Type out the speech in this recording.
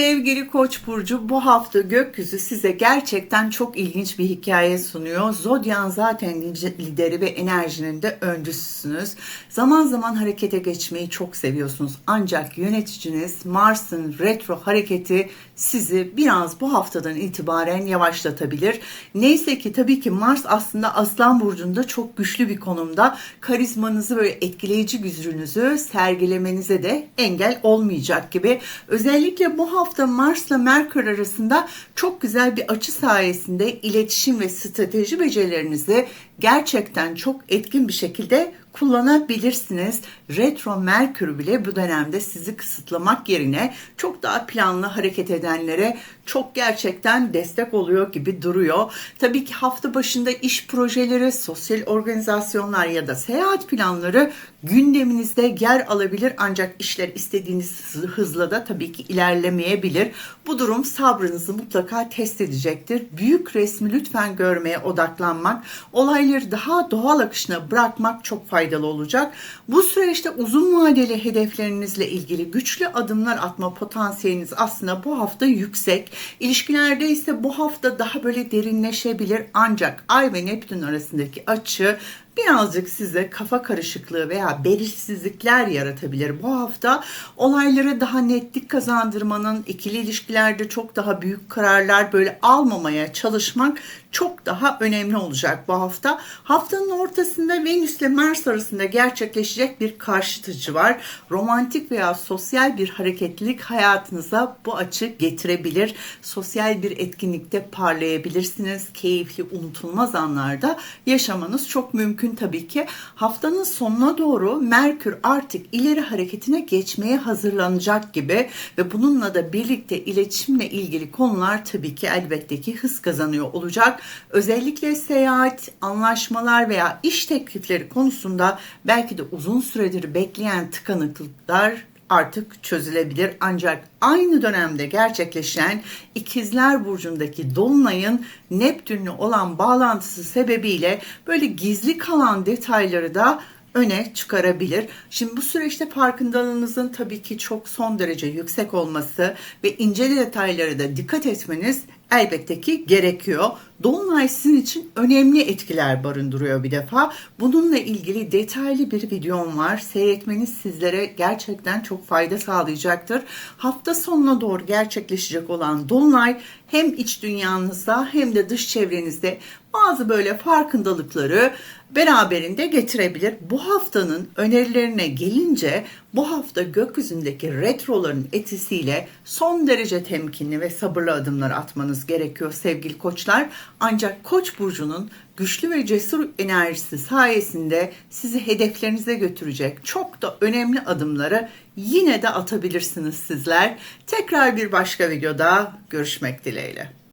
Sevgili Koç burcu bu hafta gökyüzü size gerçekten çok ilginç bir hikaye sunuyor. Zodyan zaten lideri ve enerjinin de öncüsüsünüz. Zaman zaman harekete geçmeyi çok seviyorsunuz. Ancak yöneticiniz Mars'ın retro hareketi sizi biraz bu haftadan itibaren yavaşlatabilir. Neyse ki tabii ki Mars aslında Aslan burcunda çok güçlü bir konumda. Karizmanızı böyle etkileyici gücünüzü sergilemenize de engel olmayacak gibi. Özellikle bu hafta Mars'la Merkür arasında çok güzel bir açı sayesinde iletişim ve strateji becerilerinizi gerçekten çok etkin bir şekilde kullanabilirsiniz. Retro Merkür bile bu dönemde sizi kısıtlamak yerine çok daha planlı hareket edenlere çok gerçekten destek oluyor gibi duruyor. Tabii ki hafta başında iş projeleri, sosyal organizasyonlar ya da seyahat planları gündeminizde yer alabilir ancak işler istediğiniz hızla da tabii ki ilerlemeyebilir. Bu durum sabrınızı mutlaka test edecektir. Büyük resmi lütfen görmeye odaklanmak, olayları daha doğal akışına bırakmak çok faydalı olacak. Bu süreçte uzun vadeli hedeflerinizle ilgili güçlü adımlar atma potansiyeliniz aslında bu hafta yüksek. İlişkilerde ise bu hafta daha böyle derinleşebilir. Ancak Ay ve Neptün arasındaki açı birazcık size kafa karışıklığı veya belirsizlikler yaratabilir bu hafta. Olaylara daha netlik kazandırmanın, ikili ilişkilerde çok daha büyük kararlar böyle almamaya çalışmak çok daha önemli olacak bu hafta. Haftanın ortasında Venüs ile Mars arasında gerçekleşecek bir karşıtıcı var. Romantik veya sosyal bir hareketlilik hayatınıza bu açı getirebilir. Sosyal bir etkinlikte parlayabilirsiniz. Keyifli, unutulmaz anlarda yaşamanız çok mümkün tabii ki. Haftanın sonuna doğru Merkür artık ileri hareketine geçmeye hazırlanacak gibi ve bununla da birlikte iletişimle ilgili konular tabii ki elbette ki hız kazanıyor olacak. Özellikle seyahat, anlaşmalar veya iş teklifleri konusunda belki de uzun süredir bekleyen tıkanıklıklar artık çözülebilir. Ancak aynı dönemde gerçekleşen İkizler Burcu'ndaki Dolunay'ın Neptün'le olan bağlantısı sebebiyle böyle gizli kalan detayları da öne çıkarabilir. Şimdi bu süreçte farkındalığınızın tabii ki çok son derece yüksek olması ve ince detaylara da dikkat etmeniz elbette ki gerekiyor. Dolunay sizin için önemli etkiler barındırıyor bir defa. Bununla ilgili detaylı bir videom var. Seyretmeniz sizlere gerçekten çok fayda sağlayacaktır. Hafta sonuna doğru gerçekleşecek olan Dolunay hem iç dünyanızda hem de dış çevrenizde bazı böyle farkındalıkları beraberinde getirebilir. Bu haftanın önerilerine gelince bu hafta gökyüzündeki retroların etkisiyle son derece temkinli ve sabırlı adımlar atmanız gerekiyor sevgili koçlar. Ancak Koç burcunun güçlü ve cesur enerjisi sayesinde sizi hedeflerinize götürecek çok da önemli adımları yine de atabilirsiniz sizler. Tekrar bir başka videoda görüşmek dileğiyle.